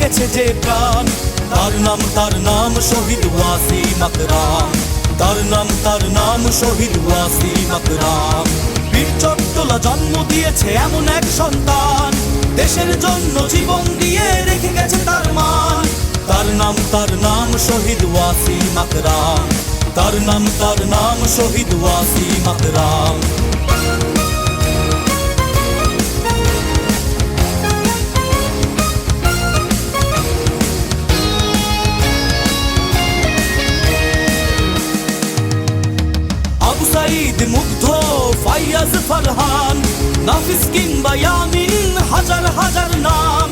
গেছে যে প্রাণ। তার নাম তার নাম শহীদ ওয়াসিম আকরাম। তার নাম তার নাম শহীদ ওয়াসিম আকরাম। বীর চট্টলা জন্ম দিয়েছে এমন এক সন্তান। দেশের জন্য জীবন দিয়ে রেখে গেছে তার মান। তার নাম তার নাম শহীদ ওয়াসিম আকরাম। তার নাম তার নাম শহীদ ওয়াসিম আকরাম। সাইদ মুগ্ধ, ফাইয়াজ ফারহান, নাফিস কিংবা ইয়ামিন, হাজার হাজার নাম।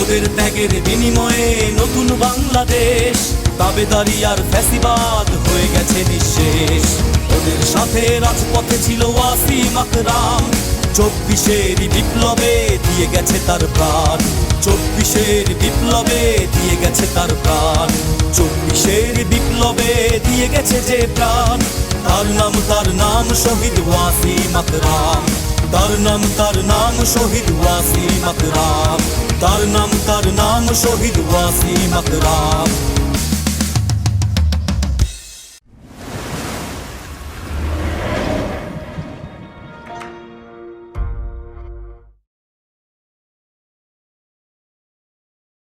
ওদের ত্যাগের বিনিময়ে নতুন বাংলাদেশ তাবেদারি আর ফ্যাসিবাদ হয়ে গেছে নিঃশেষ। ওদের সাথে রাজপথে ছিল ওয়াসিম আকরাম। চব্বিশের বিপ্লবে দিয়ে গেছে তার প্রাণ। চব্বিশের বিপ্লবে দিয়ে গেছে তার প্রাণ। চব্বিশের বিপ্লবে দিয়ে গেছে যে প্রাণ। তার নাম তার নাম শহীদ ওয়াসিম আকরাম তার নাম তার নাম শহীদ ওয়াসিম আকরাম তার নাম তার নাম শহীদ ওয়াসিম আকরাম